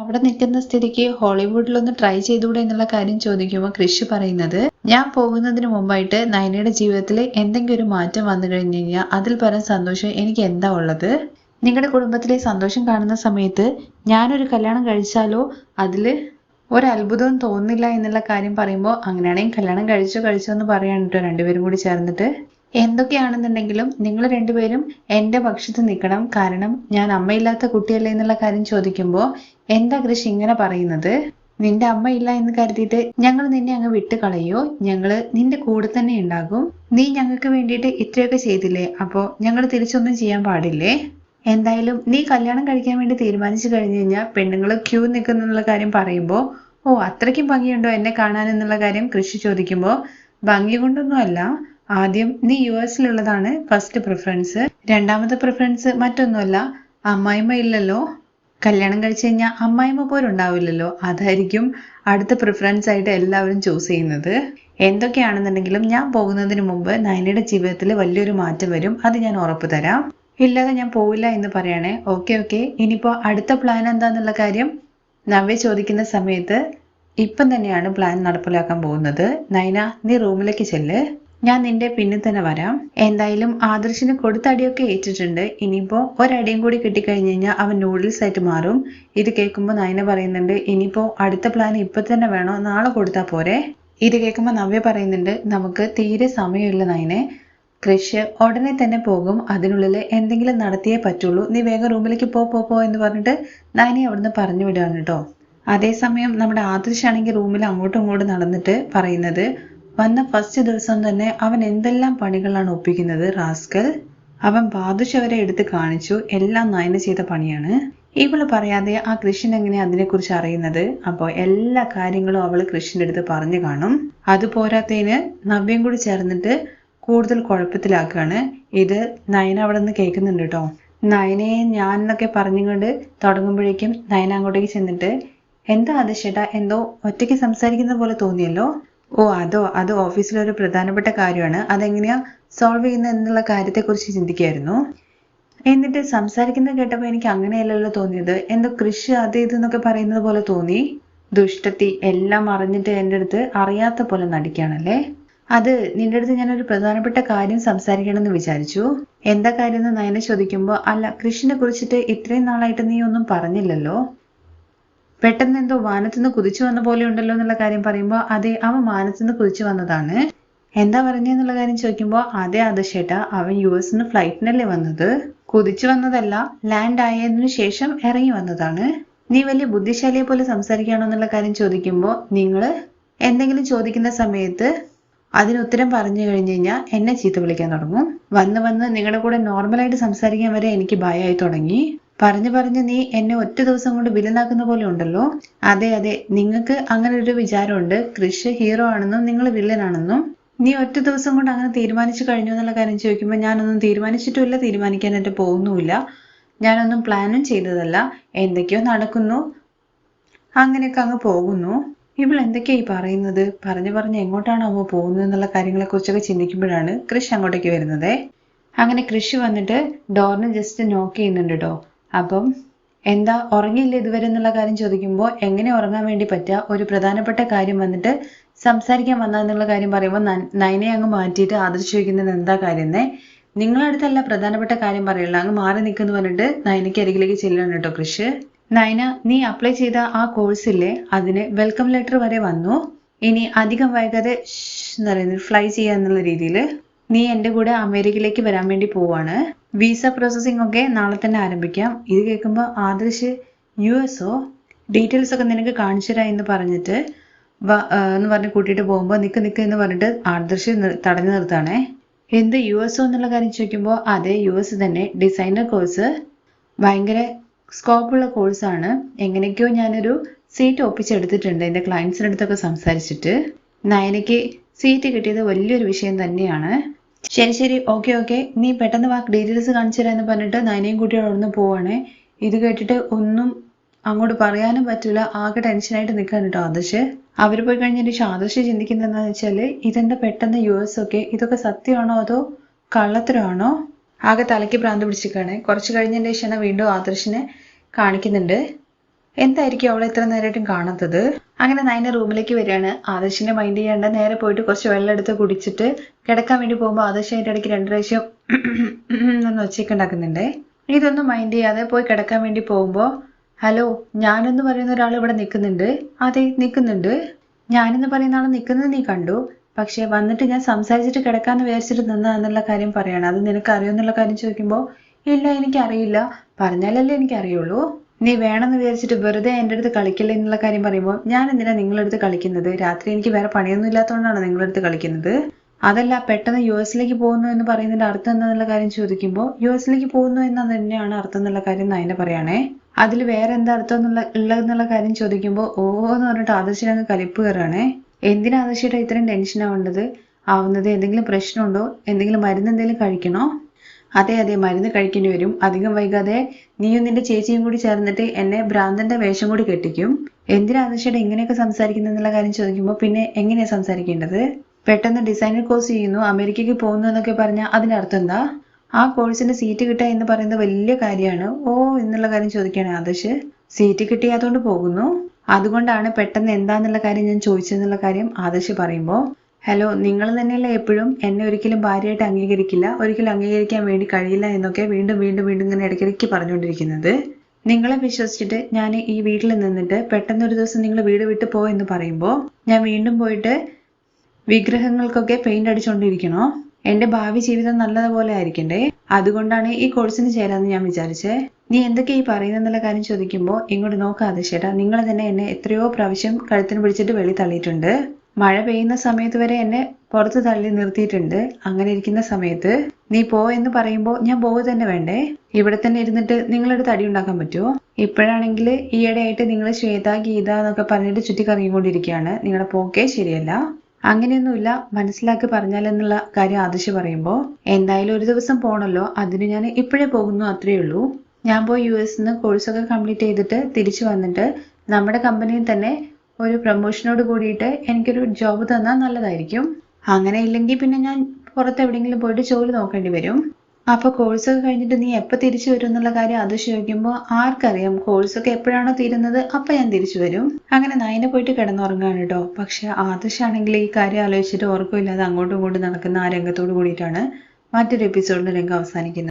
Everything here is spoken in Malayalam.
അവിടെ നിൽക്കുന്ന സ്ഥിതിക്ക് ഹോളിവുഡിലൊന്ന് ട്രൈ ചെയ്തുകൂടെ എന്നുള്ള കാര്യം ചോദിക്കുമ്പോൾ കൃഷി പറയുന്നത് ഞാൻ പോകുന്നതിന് മുമ്പായിട്ട് നയനയുടെ ജീവിതത്തിൽ എന്തെങ്കിലും ഒരു മാറ്റം വന്നു കഴിഞ്ഞു കഴിഞ്ഞാൽ അതിൽ പരം സന്തോഷം എനിക്ക് എന്താ ഉള്ളത്? നിങ്ങളുടെ കുടുംബത്തിലെ സന്തോഷം കാണുന്ന സമയത്ത് ഞാനൊരു കല്യാണം കഴിച്ചാലോ? അതിൽ ഒരത്ഭുതവും തോന്നില്ല എന്നുള്ള കാര്യം പറയുമ്പോൾ അങ്ങനെയാണെങ്കിൽ കല്യാണം കഴിച്ചോ കഴിച്ചോ എന്ന് പറയാണ് കേട്ടോ രണ്ടുപേരും കൂടി ചേർന്നിട്ട്. എന്തൊക്കെയാണെന്നുണ്ടെങ്കിലും നിങ്ങൾ രണ്ടുപേരും എന്റെ പക്ഷത്ത് നിൽക്കണം. കാരണം ഞാൻ അമ്മയില്ലാത്ത കുട്ടിയല്ലേ എന്നുള്ള കാര്യം ചോദിക്കുമ്പോൾ എന്താ കൃഷി ഇങ്ങനെ പറയുന്നത്? നിന്റെ അമ്മ ഇല്ല എന്ന് കരുതിയിട്ട് ഞങ്ങൾ നിന്നെ അങ്ങ് വിട്ട് കളയോ? ഞങ്ങൾ നിന്റെ കൂടെ തന്നെ ഉണ്ടാകും. നീ ഞങ്ങൾക്ക് വേണ്ടിയിട്ട് ഇത്രയൊക്കെ ചെയ്തില്ലേ? അപ്പോൾ ഞങ്ങൾ തിരിച്ചൊന്നും ചെയ്യാൻ പാടില്ലേ? എന്തായാലും നീ കല്യാണം കഴിക്കാൻ വേണ്ടി തീരുമാനിച്ചു കഴിഞ്ഞു കഴിഞ്ഞാൽ പെണ്ണുങ്ങൾ ക്യൂ നിൽക്കുന്നുള്ള കാര്യം പറയുമ്പോൾ ഓ അത്രയ്ക്കും ഭംഗിയുണ്ടോ എന്നെ കാണാൻ? എന്നുള്ള കാര്യം കൃഷി ചോദിക്കുമ്പോൾ ഭംഗി കൊണ്ടൊന്നുമല്ല. ആദ്യം നീ യു എസിലുള്ളതാണ് ഫസ്റ്റ് പ്രിഫറൻസ് രണ്ടാമത്തെ പ്രിഫറൻസ് മറ്റൊന്നുമല്ല അമ്മായിമ്മ ഇല്ലല്ലോ. കല്യാണം കഴിച്ചു കഴിഞ്ഞാൽ അമ്മായിമ്മ പോലും ഉണ്ടാവില്ലല്ലോ. അതായിരിക്കും അടുത്ത പ്രിഫറൻസ് ആയിട്ട് എല്ലാവരും ചൂസ് ചെയ്യുന്നത്. എന്തൊക്കെയാണെന്നുണ്ടെങ്കിലും ഞാൻ പോകുന്നതിന് മുമ്പ് നയനയുടെ ജീവിതത്തിൽ വലിയൊരു മാറ്റം വരും. അത് ഞാൻ ഉറപ്പ് തരാം. ഇല്ലാതെ ഞാൻ പോവില്ല എന്ന് പറയണേ. ഓക്കെ ഓക്കെ ഇനിയിപ്പോൾ അടുത്ത പ്ലാൻ എന്താന്നുള്ള കാര്യം നവ്യ ചോദിക്കുന്ന സമയത്ത് ഇപ്പം തന്നെയാണ് പ്ലാൻ നടപ്പിലാക്കാൻ പോകുന്നത്. നൈന നീ റൂമിലേക്ക് ചെല്ല്. ഞാൻ നിന്റെ പിന്നിൽ തന്നെ വരാം. എന്തായാലും ആദർശിന് കൊടുത്തടിയൊക്കെ ഏറ്റിട്ടുണ്ട്. ഇനിയിപ്പോൾ ഒരടിയും കൂടി കിട്ടിക്കഴിഞ്ഞ് കഴിഞ്ഞാൽ അവൻ നൂഡിൽസ് ആയിട്ട് മാറും. ഇത് കേൾക്കുമ്പോൾ നയന പറയുന്നുണ്ട് ഇനിയിപ്പോൾ അടുത്ത പ്ലാൻ ഇപ്പൊ തന്നെ വേണോ? നാളെ കൊടുത്താൽ പോരെ. ഇത് കേൾക്കുമ്പോൾ നവ്യ പറയുന്നുണ്ട് നമുക്ക് തീരെ സമയമില്ല നയനെ. കൃഷ് ഉടനെ തന്നെ പോകും. അതിനുള്ളിൽ എന്തെങ്കിലും നടത്തിയേ പറ്റുള്ളൂ. നീ വേഗം റൂമിലേക്ക് പോ പോ പോ എന്ന് പറഞ്ഞിട്ട് നയനെ അവിടുന്ന് പറഞ്ഞു വിടുകയാണ് കേട്ടോ. അതേസമയം നമ്മുടെ ആദർശാണെങ്കിൽ റൂമിൽ അങ്ങോട്ടും ഇങ്ങോട്ടും നടന്നിട്ട് പറയുന്നത് വന്ന ഫസ്റ്റ് ദിവസം തന്നെ അവൻ എന്തെല്ലാം പണികളാണ് ഒപ്പിക്കുന്നത് റാസ്കൽ? അവൻ ബാദുഷവരെ എടുത്ത് കാണിച്ചു. എല്ലാം നയന ചെയ്ത പണിയാണ്. ഇവൾ പറയാതെ ആ കൃഷ്ണൻ എങ്ങനെ അതിനെക്കുറിച്ച് അറിയുന്നത്? അപ്പോൾ എല്ലാ കാര്യങ്ങളും അവൾ കൃഷ്ണന്റെ അടുത്ത് പറഞ്ഞു കാണും. അത് പോരാത്തതിന് നവ്യം കൂടി ചേർന്നിട്ട് കൂടുതൽ കുഴപ്പത്തിലാക്കുകയാണ്. ഇത് നയന അവിടെ നിന്ന് കേൾക്കുന്നുണ്ട് കേട്ടോ. നയനയെ ഞാൻ എന്നൊക്കെ പറഞ്ഞുകൊണ്ട് തുടങ്ങുമ്പോഴേക്കും നയന അങ്ങോട്ടേക്ക് ചെന്നിട്ട് എന്താ അത് ചേട്ടാ എന്തോ ഒറ്റയ്ക്ക് സംസാരിക്കുന്ന പോലെ തോന്നിയല്ലോ? ഓ അതോ അത് ഓഫീസിലൊരു പ്രധാനപ്പെട്ട കാര്യമാണ്. അതെങ്ങനെയാ സോൾവ് ചെയ്യുന്നത് എന്നുള്ള കാര്യത്തെക്കുറിച്ച് ചിന്തിക്കുകയായിരുന്നു എന്നിട്ട് സംസാരിക്കുന്നത് കേട്ടപ്പോൾ എനിക്ക് അങ്ങനെയല്ലല്ലോ തോന്നിയത്. എന്തോ കൃഷി അത് ഇത് എന്നൊക്കെ പറയുന്നത് പോലെ തോന്നി. ദുഷ്ടത്തി എല്ലാം അറിഞ്ഞിട്ട് എന്റെ അടുത്ത് അറിയാത്ത പോലെ നടിക്കുകയാണല്ലേ? അത് നിന്റെ അടുത്ത് ഞാനൊരു പ്രധാനപ്പെട്ട കാര്യം സംസാരിക്കണമെന്ന് വിചാരിച്ചു. എന്താ കാര്യം എന്ന് നയന ചോദിക്കുമ്പോൾ അല്ല കൃഷിനെ കുറിച്ചിട്ട് ഇത്രയും നാളായിട്ട് നീ ഒന്നും പറഞ്ഞില്ലല്ലോ. പെട്ടെന്ന് എന്തോ വാനത്തുനിന്ന് കുതിച്ചു വന്ന പോലെ ഉണ്ടല്ലോ എന്നുള്ള കാര്യം പറയുമ്പോൾ അതെ അവൻ വാനത്തുനിന്ന് കുതിച്ചു വന്നതാണ്. എന്താ പറഞ്ഞെന്നുള്ള കാര്യം ചോദിക്കുമ്പോൾ അതെ ആദർശേട്ടാ അവൻ യു എസിന് ഫ്ലൈറ്റിനല്ലേ വന്നത്? കുതിച്ചു വന്നതല്ല ലാൻഡ് ആയതിനു ശേഷം ഇറങ്ങി വന്നതാണ്. നീ വലിയ ബുദ്ധിശാലിയെ പോലെ സംസാരിക്കുകയാണോ എന്നുള്ള കാര്യം ചോദിക്കുമ്പോൾ നിങ്ങൾ എന്തെങ്കിലും ചോദിക്കുന്ന സമയത്ത് അതിന് ഉത്തരം പറഞ്ഞു കഴിഞ്ഞു കഴിഞ്ഞാൽ എന്നെ ചീത്ത വിളിക്കാൻ തുടങ്ങും. വന്ന് വന്ന് നിങ്ങളുടെ കൂടെ നോർമലായിട്ട് സംസാരിക്കാൻ വരെ എനിക്ക് ഭയമായി തുടങ്ങി. പറഞ്ഞു പറഞ്ഞു നീ എന്നെ ഒറ്റ ദിവസം കൊണ്ട് വില്ലനാക്കുന്ന പോലെ ഉണ്ടല്ലോ. അതെ അതെ നിങ്ങൾക്ക് അങ്ങനെ ഒരു വിചാരമുണ്ട്. കൃഷ് ഹീറോ ആണെന്നും നിങ്ങൾ വില്ലനാണെന്നും. നീ ഒറ്റ ദിവസം കൊണ്ട് അങ്ങനെ തീരുമാനിച്ചു കഴിഞ്ഞു എന്നുള്ള കാര്യം ചോദിക്കുമ്പോൾ ഞാനൊന്നും തീരുമാനിച്ചിട്ടുമില്ല തീരുമാനിക്കാനായിട്ട് പോകുന്നുമില്ല. ഞാനൊന്നും പ്ലാനും ചെയ്തതല്ല. എന്തൊക്കെയോ നടക്കുന്നു. അങ്ങനെയൊക്കെ അങ്ങ് പോകുന്നു. ഇവൾ എന്തൊക്കെയാ ഈ പറയുന്നത്? പറഞ്ഞു പറഞ്ഞ് എങ്ങോട്ടാണ് അവ പോകുന്നത് എന്നുള്ള കാര്യങ്ങളെ കുറിച്ചൊക്കെ ചിന്തിക്കുമ്പോഴാണ് കൃഷി അങ്ങോട്ടേക്ക് വരുന്നത്. അങ്ങനെ കൃഷി വന്നിട്ട് ഡോറിന് ജസ്റ്റ് നോക്ക് ചെയ്യുന്നുണ്ട് കേട്ടോ അപ്പം എന്താ ഉറങ്ങിയില്ല ഇതുവരെ എന്നുള്ള കാര്യം ചോദിക്കുമ്പോൾ എങ്ങനെ ഉറങ്ങാൻ വേണ്ടി പറ്റുക ഒരു പ്രധാനപ്പെട്ട കാര്യം വന്നിട്ട് സംസാരിക്കാൻ വന്നതെന്നുള്ള കാര്യം പറയുമ്പോൾ നയനെ അങ്ങ് മാറ്റിയിട്ട് ആദർശ് ചോദിക്കുന്നത് എന്താ കാര്യം എന്നേ നിങ്ങളടുത്തല്ല പ്രധാനപ്പെട്ട കാര്യം പറയുള്ളൂ. അങ്ങ് മാറി നിൽക്കുന്നു പറഞ്ഞിട്ട് നൈനയ്ക്ക് അരികിലേക്ക് ചെല്ലണം കേട്ടോ കൃഷ് നൈന നീ അപ്ലൈ ചെയ്ത ആ കോഴ്സില്ലേ അതിന് വെൽക്കം ലെറ്റർ വരെ വന്നു. ഇനി അധികം വൈകാതെ എന്ന് പറയുന്നത് ഫ്ലൈ ചെയ്യുക എന്നുള്ള രീതിയിൽ നീ എന്റെ കൂടെ അമേരിക്കയിലേക്ക് വരാൻ വേണ്ടി പോവാണ്. വിസ പ്രോസസ്സിംഗ് ഒക്കെ നാളെ തന്നെ ആരംഭിക്കാം. ഇത് കേൾക്കുമ്പോൾ ആദർശ് യു എസോ ഡീറ്റെയിൽസ് ഒക്കെ നിനക്ക് കാണിച്ചു തരാം എന്ന് പറഞ്ഞിട്ട് എന്ന് പറഞ്ഞ് കൂട്ടിയിട്ട് പോകുമ്പോൾ നിൽക്ക് നിൽക്ക് എന്ന് പറഞ്ഞിട്ട് ആദർശ് തടഞ്ഞു നിർത്താണേ എന്ത് യു എസോ എന്നുള്ള കാര്യം ചോദിക്കുമ്പോൾ അതെ യു എസ് തന്നെ ഡിസൈനർ കോഴ്സ് ഭയങ്കര സ്കോപ്പുള്ള കോഴ്സാണ് എങ്ങനെയൊക്കെയോ ഞാനൊരു സീറ്റ് ഒപ്പിച്ചെടുത്തിട്ടുണ്ട് എന്റെ ക്ലയൻസിന്റെ അടുത്തൊക്കെ സംസാരിച്ചിട്ട്. നയനയ്ക്ക് സീറ്റ് കിട്ടിയത് വലിയൊരു വിഷയം തന്നെയാണ്. ശരി ശരി. Okay okay. നീ പെട്ടെന്ന് വാക്ക് ഡീറ്റെയിൽസ് കാണിച്ചു തരാമെന്ന് പറഞ്ഞിട്ട് നയനയും കുട്ടി അവിടുന്ന് പോവാണ്. ഇത് കേട്ടിട്ട് ഒന്നും അങ്ങോട്ട് പറയാനും പറ്റില്ല ആകെ ടെൻഷനായിട്ട് നിൽക്കാൻ കേട്ടോ ആദർശ്. അവർ പോയി കഴിഞ്ഞിട്ട് ആദർശ് ചിന്തിക്കുന്നത് എന്താണെന്ന് വെച്ചാൽ ഇതെന്താ പെട്ടെന്ന് യു എസ് ഒക്കെ ഇതൊക്കെ സത്യമാണോ അതോ കള്ളത്തരമാണോ? ആകെ തലയ്ക്ക് ഭ്രാന്ത് പിടിച്ചിരിക്കുകയാണ്. കുറച്ച് കഴിഞ്ഞതിന്റെ ശേഷം വീണ്ടും ആദർശിനെ കാണിക്കുന്നുണ്ട്. എന്തായിരിക്കും അവളെ ഇത്ര നേരമായിട്ടും കാണാത്തത്? അങ്ങനെ നയന റൂമിലേക്ക് വരികയാണ്. ആദർശിനെ മൈൻഡ് ചെയ്യാണ്ട് നേരെ പോയിട്ട് കുറച്ച് വെള്ളം എടുത്ത് കുടിച്ചിട്ട് കിടക്കാൻ വേണ്ടി പോകുമ്പോൾ ആദർശ് അതിന്റെ ഇടയ്ക്ക് രണ്ട് പ്രാവശ്യം ഒന്ന് ഒച്ചയൊക്കെ ഇതൊന്നും മൈൻഡ് ചെയ്യാതെ പോയി കിടക്കാൻ വേണ്ടി പോകുമ്പോൾ ഹലോ ഞാനെന്ന് പറയുന്ന ഒരാൾ ഇവിടെ നിൽക്കുന്നുണ്ട്. അതെ നിൽക്കുന്നുണ്ട്. ഞാനെന്ന് പറയുന്ന ആൾ നിൽക്കുന്നത് നീ കണ്ടു? പക്ഷെ വന്നിട്ട് ഞാൻ സംസാരിച്ചിട്ട് കിടക്കാന്ന് വിചാരിച്ചിട്ട് നിന്നാ എന്നുള്ള കാര്യം പറയാണ്. അത് നിനക്ക് അറിയുമെന്നുള്ള കാര്യം ചോദിക്കുമ്പോൾ ഇല്ല എനിക്കറിയില്ല. പറഞ്ഞാലല്ലേ എനിക്കറിയുള്ളൂ. നീ വേണമെന്ന് വിചാരിച്ചിട്ട് വെറുതെ എന്റെ അടുത്ത് കളിക്കില്ല എന്നുള്ള കാര്യം പറയുമ്പോൾ ഞാൻ എന്തിനാ നിങ്ങളുടെ അടുത്ത് കളിക്കുന്നത്? രാത്രി എനിക്ക് വേറെ പണിയൊന്നും ഇല്ലാത്തതുകൊണ്ടാണ് നിങ്ങളുടെ അടുത്ത് കളിക്കുന്നത്? അതല്ല പെട്ടെന്ന് യു എസിലേക്ക് പോകുന്നു എന്ന് പറയുന്നതിന്റെ അർത്ഥം എന്താന്നുള്ള കാര്യം ചോദിക്കുമ്പോൾ യു എസിലേക്ക് പോകുന്നു എന്ന തന്നെയാണ് അർത്ഥം എന്നുള്ള കാര്യം നയന പറയണേ അതിൽ വേറെ എന്താ അർത്ഥം എന്നുള്ള ഉള്ളതെന്നുള്ള കാര്യം ചോദിക്കുമ്പോൾ ഓ എന്ന് പറഞ്ഞിട്ട് ആദർശിന് അങ്ങ് കലിപ്പ് കയറാണേ എന്തിനാ ആദർശയുടെ ഇത്രയും ടെൻഷൻ ആവേണ്ടത് ആവുന്നത് എന്തെങ്കിലും പ്രശ്നമുണ്ടോ? എന്തെങ്കിലും മരുന്ന് എന്തെങ്കിലും കഴിക്കണോ? അതെ അതെ മരുന്ന് കഴിക്കേണ്ടി വരും. അധികം വൈകാതെ നീയും നിന്റെ ചേച്ചിയും കൂടി ചേർന്നിട്ട് എന്നെ ഭ്രാന്തന്റെ വേഷം കൂടി കെട്ടിക്കും. എന്തിനാ ആദർശയുടെ ഇങ്ങനെയൊക്കെ സംസാരിക്കുന്നെന്നുള്ള കാര്യം ചോദിക്കുമ്പോൾ പിന്നെ എങ്ങനെയാ സംസാരിക്കേണ്ടത്? പെട്ടെന്ന് ഡിസൈനർ കോഴ്സ് ചെയ്യുന്നു അമേരിക്കയ്ക്ക് പോകുന്നു എന്നൊക്കെ പറഞ്ഞാൽ അതിനർത്ഥം എന്താ? ആ കോഴ്സിന്റെ സീറ്റ് കിട്ടുക എന്ന് പറയുന്നത് വലിയ കാര്യമാണ്. ഓ എന്നുള്ള കാര്യം ചോദിക്കുകയാണ് ആദർശ്. സീറ്റ് കിട്ടിയാത്തോണ്ട് പോകുന്നു. അതുകൊണ്ടാണ് പെട്ടെന്ന് എന്താന്നുള്ള കാര്യം ഞാൻ ചോദിച്ചെന്നുള്ള കാര്യം ആദർശ് പറയുമ്പോൾ ഹലോ നിങ്ങൾ തന്നെയല്ലേ എപ്പോഴും എന്നെ ഒരിക്കലും ഭാര്യയായിട്ട് അംഗീകരിക്കില്ല ഒരിക്കലും അംഗീകരിക്കാൻ വേണ്ടി കഴിയില്ല എന്നൊക്കെ വീണ്ടും വീണ്ടും വീണ്ടും ഇങ്ങനെ ഇടയ്ക്കിടയ്ക്ക് പറഞ്ഞുകൊണ്ടിരിക്കുന്നത്. നിങ്ങളെ വിശ്വസിച്ചിട്ട് ഞാൻ ഈ വീട്ടിൽ നിന്നിട്ട് പെട്ടെന്ന് ഒരു ദിവസം നിങ്ങൾ വീട് വിട്ട് പോ എന്ന് പറയുമ്പോൾ ഞാൻ വീണ്ടും പോയിട്ട് വിഗ്രഹങ്ങൾക്കൊക്കെ പെയിന്റ് അടിച്ചുകൊണ്ടിരിക്കണോ എന്റെ ഭാവി ജീവിതം നല്ലതുപോലെ ആയിരിക്കണ്ടേ? അതുകൊണ്ടാണ് ഈ കോഴ്സിന് ചേരാന്ന് ഞാൻ വിചാരിച്ചേ. നീ എന്തൊക്കെ ഈ പറയുന്നെന്നുള്ള കാര്യം ചോദിക്കുമ്പോൾ ഇങ്ങോട്ട് നോക്കാതെ ചേട്ടാ നിങ്ങൾ തന്നെ എന്നെ എത്രയോ പ്രാവശ്യം കഴുത്തിന് പിടിച്ചിട്ട് വെളി തള്ളിയിട്ടുണ്ട്. മഴ പെയ്യുന്ന സമയത്ത് വരെ എന്നെ പുറത്ത് തള്ളി നിർത്തിയിട്ടുണ്ട്. അങ്ങനെ ഇരിക്കുന്ന സമയത്ത് നീ പോ എന്ന് പറയുമ്പോൾ ഞാൻ പോവുക തന്നെ വേണ്ടേ? ഇവിടെ തന്നെ ഇരുന്നിട്ട് നിങ്ങളൊരു തടി ഉണ്ടാക്കാൻ പറ്റുമോ ഇപ്പോഴാണെങ്കിൽ ഈയിടെയായിട്ട് നിങ്ങൾ ശ്വേത ഗീത എന്നൊക്കെ പറഞ്ഞിട്ട് ചുറ്റിക്കറങ്ങിക്കൊണ്ടിരിക്കുകയാണ്. നിങ്ങളുടെ പോക്കേ ശരിയല്ല. അങ്ങനെയൊന്നുമില്ല. മനസ്സിലാക്കി പറഞ്ഞാലെന്നുള്ള കാര്യം ആദർശ് പറയുമ്പോൾ എന്തായാലും ഒരു ദിവസം പോണല്ലോ. അതിന് ഞാൻ ഇപ്പോഴേ പോകുന്നു അത്രയേ ഉള്ളൂ. ഞാൻ പോയി യു എസ് നിന്ന് കോഴ്സൊക്കെ കംപ്ലീറ്റ് ചെയ്തിട്ട് തിരിച്ചു വന്നിട്ട് നമ്മുടെ കമ്പനിയിൽ തന്നെ ഒരു പ്രൊമോഷനോട് കൂടിയിട്ട് എനിക്കൊരു ജോബ് തന്നാൽ നല്ലതായിരിക്കും. അങ്ങനെ ഇല്ലെങ്കിൽ പിന്നെ ഞാൻ പുറത്ത് എവിടെയെങ്കിലും പോയിട്ട് ജോലി നോക്കേണ്ടി വരും. അപ്പൊ കോഴ്സൊക്കെ കഴിഞ്ഞിട്ട് നീ എപ്പോൾ തിരിച്ചു വരും എന്നുള്ള കാര്യം അത് ചോദിക്കുമ്പോൾ ആർക്കറിയാം. കോഴ്സൊക്കെ എപ്പോഴാണോ തീരുന്നത് അപ്പൊ ഞാൻ തിരിച്ചു വരും. അങ്ങനെ നയനെ പോയിട്ട് കിടന്നുറങ്ങാണ് കേട്ടോ പക്ഷെ ആദർശാണെങ്കിൽ ഈ കാര്യം ആലോചിച്ചിട്ട് ഉറക്കമില്ലാതെ അങ്ങോട്ടും ഇങ്ങോട്ടും നടക്കുന്ന ആ രംഗത്തോട് കൂടിയിട്ടാണ് മറ്റൊരു എപ്പിസോഡിന്റെ രംഗം അവസാനിക്കുന്നത്.